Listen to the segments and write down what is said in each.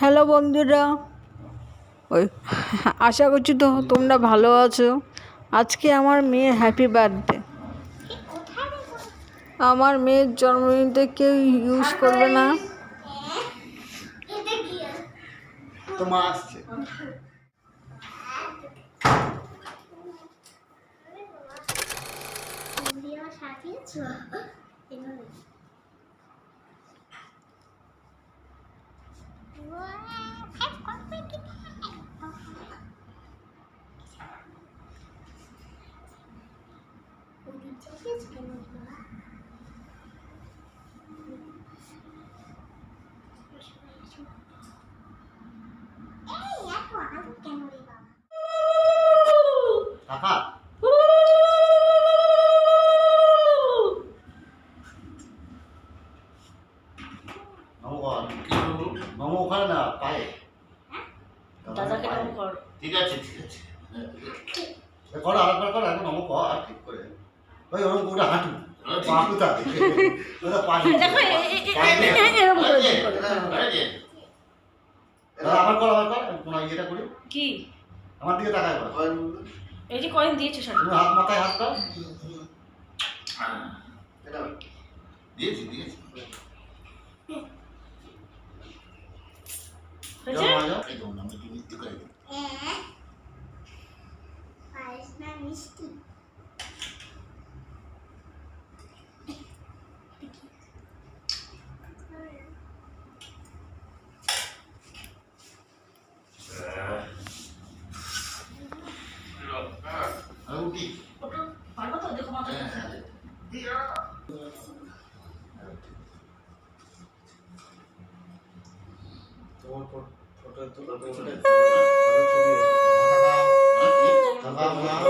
Hello বন্ধুরা। ওই আশা করছি তো তোমরা ভালো আছো। আজকে আমার মেয়ের হ্যাপি বার্থডে আমার মেয়ের জন্মদিনতে কেউ ইউজ করবে না। তো মা আসছে কাকা নমো কর নমো ওখানে না পায়ে দাদাকে নমো কর। ঠিক আছে ঠিক আছে। এ আরেকবার করো এখন নমো কর আর ঠিক করে। ওই ওরকম করে হাঁটু। পা কোথা থেকে ওটা পা দেখো, এ- এ- এ- পা নিচে। এ- এ- এরকম করে এই যে, করো। এই যে। দাদা, আবার কর আবার কর তোমার ইয়েটা করি। কি? আমার দিকে তাকায় কর এই যে কয়েন দিয়েছে তুমি হাত মাথায় হাত দাও। দিয়েছি দিয়েছি। পারব তো দেখো মাথা হ্যাঁ, হ্যাঁ।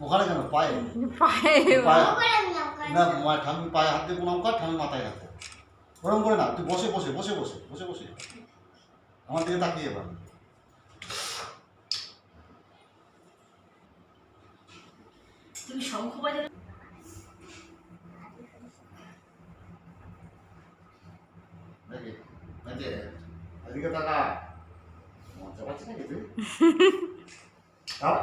ওখানে কেন পায়ে? পায়ে। পায়ে। না ঠামি পায়ে হাত দিয়ে প্রণাম কর ঠামি মাথায় হাত। ওরম করে না তুই বসে বসে বসে বসে বসে বসে। আমার দিকে তাকিয়ে এবার। তুমি শঙ্খ যে, এদিকে তাকা। মজা পাচ্ছি নাকি তুই দাও।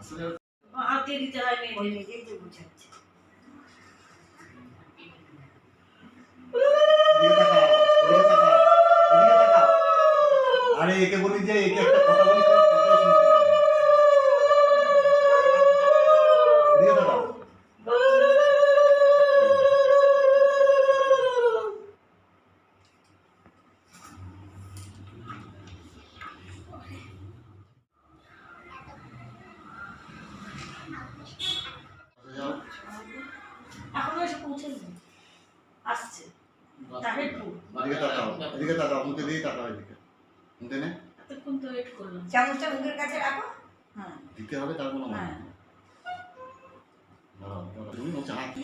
আসলে হাতে দিতে হয় মেয়েদের এদিকে তাকা, বুঝাচ্ছে। আরে একে এদিকে তাকাও মুখে দিয়ে তাকাও এদিকে। মুখে নে? এতক্ষণ তো ওয়েট করলাম। চামচটা মুখের কাছে রাখো। হ্যাঁ। দিতে হবে তার কোনো মানে হ্যাঁ। তুমি হাত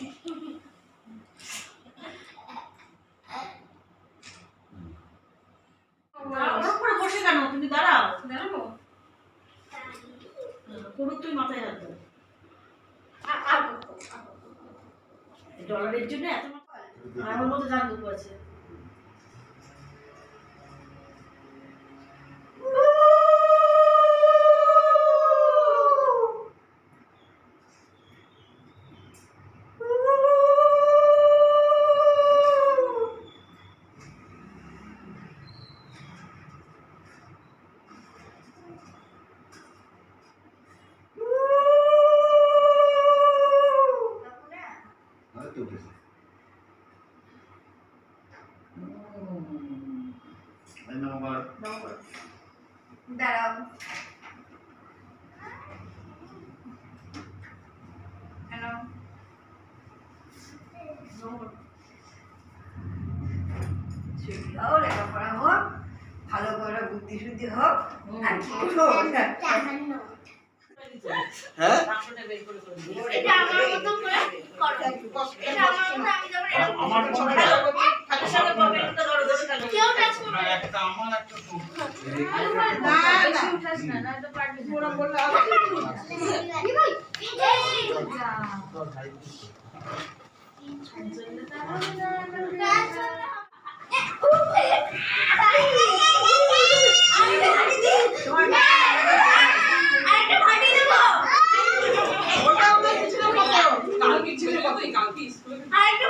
বসে কেন? তুমি দাঁড়াও দাঁড়াবো? করুক তুই মাথায় হাত দাও। ডলারের জন্য এত আমার জান দুঃখ আছে। বুদ্ধি শুদ্ধি হোক আর কিছু হোক হ্যাঁ? আমার donkey's food. I know.